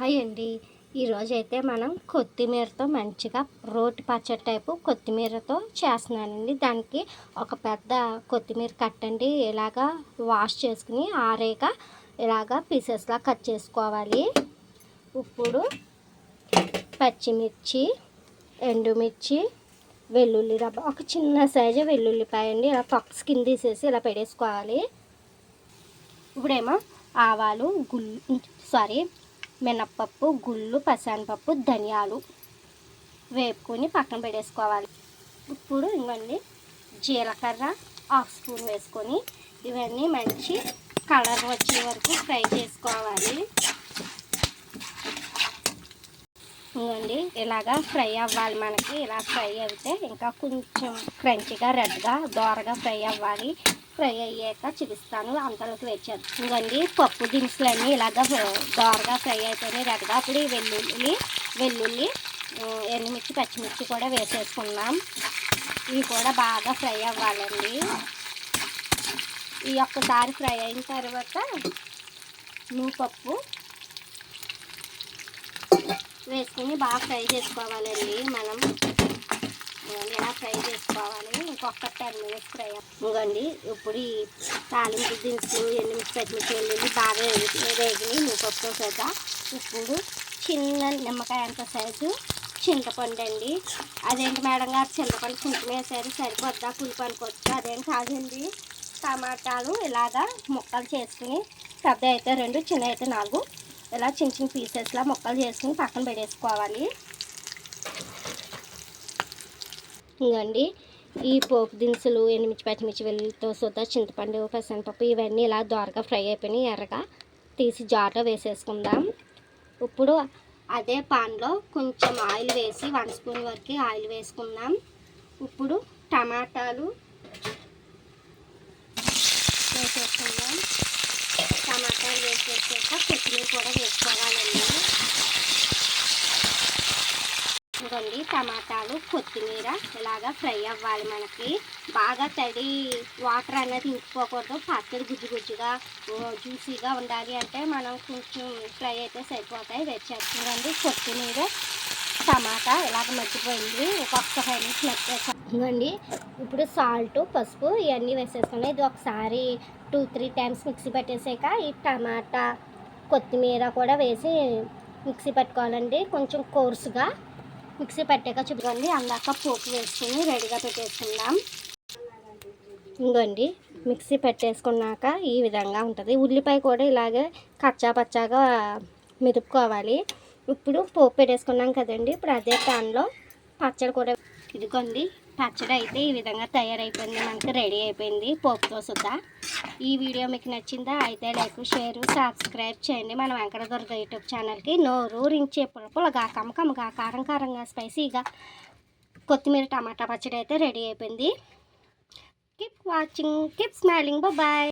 Hi అండి. ఈరోజు అయితే మనం కొత్తిమీరతో మంచిగా రోటి పచ్చడి టైపు కొత్తిమీరతో చేస్తున్నానండి. దానికి ఒక పెద్ద కొత్తిమీర కట్టండి ఇలాగా వాష్ చేసుకుని ఆరేక ఇలాగా పీసెస్లా కట్ చేసుకోవాలి. ఇప్పుడు పచ్చిమిర్చి ఎండుమిర్చి వెల్లుల్లి రబ్బ ఒక చిన్న సైజు వెల్లుల్లిపాయ అండి. ఇలా పక్స్ కింద తీసేసి ఇలా పెట్టేసుకోవాలి. ఇప్పుడేమో ఆవాలు గుళ్ళు సారీ మినప్పప్పు గుళ్ళు పసానపప్పు ధనియాలు వేపుకొని పక్కన పెట్టేసుకోవాలి. ఇప్పుడు ఇవ్వండి జీలకర్ర హాఫ్ స్పూన్ వేసుకొని ఇవన్నీ మంచి కలర్ వచ్చే వరకు ఫ్రై చేసుకోవాలి. ఇవ్వండి ఇలాగా ఫ్రై అవ్వాలి మనకి. ఇలా ఫ్రై అయితే ఇంకా కొంచెం క్రంచిగా రెడ్గా దోరగా ఫ్రై అవ్వాలి. ఫ్రై అయ్యాక చూపిస్తాను. అంతలోకి వచ్చాను ఇవ్వండి పప్పు దినుసులన్నీ ఇలాగ దోరగా ఫ్రై అయిపోయినాయి. రెడ్గా అప్పుడు ఈ వెల్లుల్లి వెల్లుల్లి ఎండుమిర్చి పచ్చిమిర్చి కూడా వేసేసుకున్నాం. ఇవి కూడా బాగా ఫ్రై అవ్వాలండి. ఈ ఒక్కసారి ఫ్రై అయిన తర్వాత పప్పు వేసుకుని బాగా ఫ్రై చేసుకోవాలండి మనం. ఇలా ఫ్రై చేసుకోవాలి ఇంకొక టెన్ మినిట్స్ ఫ్రై ఇవ్వండి. ఇప్పుడు ఈ తాలింపు దినుసులు ఎండుమిర్చి పచ్చిమిర్చి వెళ్ళి బాగా వేగిని ముప్పొస్తు కదా ఇప్పుడు చిన్న నిమ్మకాయ అంత సైజు చింతపండు అండి. అదేంటి మేడం గారు? చింతపండు చింతమేసారు సరిపోద్దా? పులుపు అనుకోవచ్చు? అదేం కాదండి. టమాటాలు ఇలాగా ముక్కలు చేసుకుని పెద్ద అయితే రెండు చిన్న అయితే నాలుగు. ఇలా చిన్న చిన్న పీసెస్లా ముక్కలు చేసుకుని పక్కన పెట్టేసుకోవాలి. ఇంకండి ఈ పోపు దినుసులు ఎనిమిది పచ్చిమిర్చి వెల్లుల్లితో సుద్దా చింతపండు పెసరపప్పు ఇవన్నీ ఇలా దోరగా ఫ్రై అయిపోయినాయి ఎర్రగా. తీసి జార్లో వేసేసుకుందాం. ఇప్పుడు అదే పాన్లో కొంచెం ఆయిల్ వేసి వన్ స్పూన్ వరకు ఆయిల్ వేసుకుందాం. ఇప్పుడు టమాటాలు వేసేసుకుందాం. టమాటాలు వేసేసాక కొత్తిమీర కూడా ఇదిగోండి టమాటాలు కొత్తిమీర ఇలాగా ఫ్రై అవ్వాలి మనకి. బాగా తడి వాటర్ అనేది ఇంకిపోకూడదు. పచ్చడి గుజ్జు గుజ్జుగా జ్యూసీగా ఉండాలి అంటే మనం కొంచెం ఫ్రై అయితే సరిపోతాయి. వేసేస్తుందండి కొత్తిమీర టమాటా ఇలాగ మర్చిపోయింది ఒక్కొక్క ఫైవ్ మినిట్స్ మర్చిపోయింది ఇప్పుడు సాల్ట్ పసుపు ఇవన్నీ వేసేసుకున్నాయి ఇది ఒకసారి టూ త్రీ టైమ్స్ మిక్సీ పెట్టేసాక ఈ టమాటా కొత్తిమీర కూడా వేసి మిక్సీ పెట్టుకోవాలండి. కొంచెం కోర్సుగా మిక్సీ పెట్టాక చూడండి. అందాక పోపు వేసుకుని రెడీగా పెట్టేసుకుందాం. ఇంకోండి మిక్సీ పెట్టేసుకున్నాక ఈ విధంగా ఉంటుంది. ఉల్లిపాయ కూడా ఇలాగే కచ్చా పచ్చాగా మెదుపుకోవాలి. ఇప్పుడు పోపు పెట్టేసుకున్నాం కదండి. ఇప్పుడు అదే ప్యాన్లో పచ్చడి కూడా ఇదిగోండి పచ్చడి అయితే ఈ విధంగా తయారైపోయింది. మనకి రెడీ అయిపోయింది. పోపుతో సుద్దా. ఈ వీడియో మీకు నచ్చిందా అయితే లైక్ షేర్ సబ్స్క్రైబ్ చేయండి. మన వెంకటదుర్గ యూట్యూబ్ ఛానల్కి నోరు రించే పులపులగా కమకమగా కారం కారంగా స్పైసీగా కొత్తిమీర టమాటా పచ్చడి అయితే రెడీ అయిపోయింది. Keep watching keep smiling bye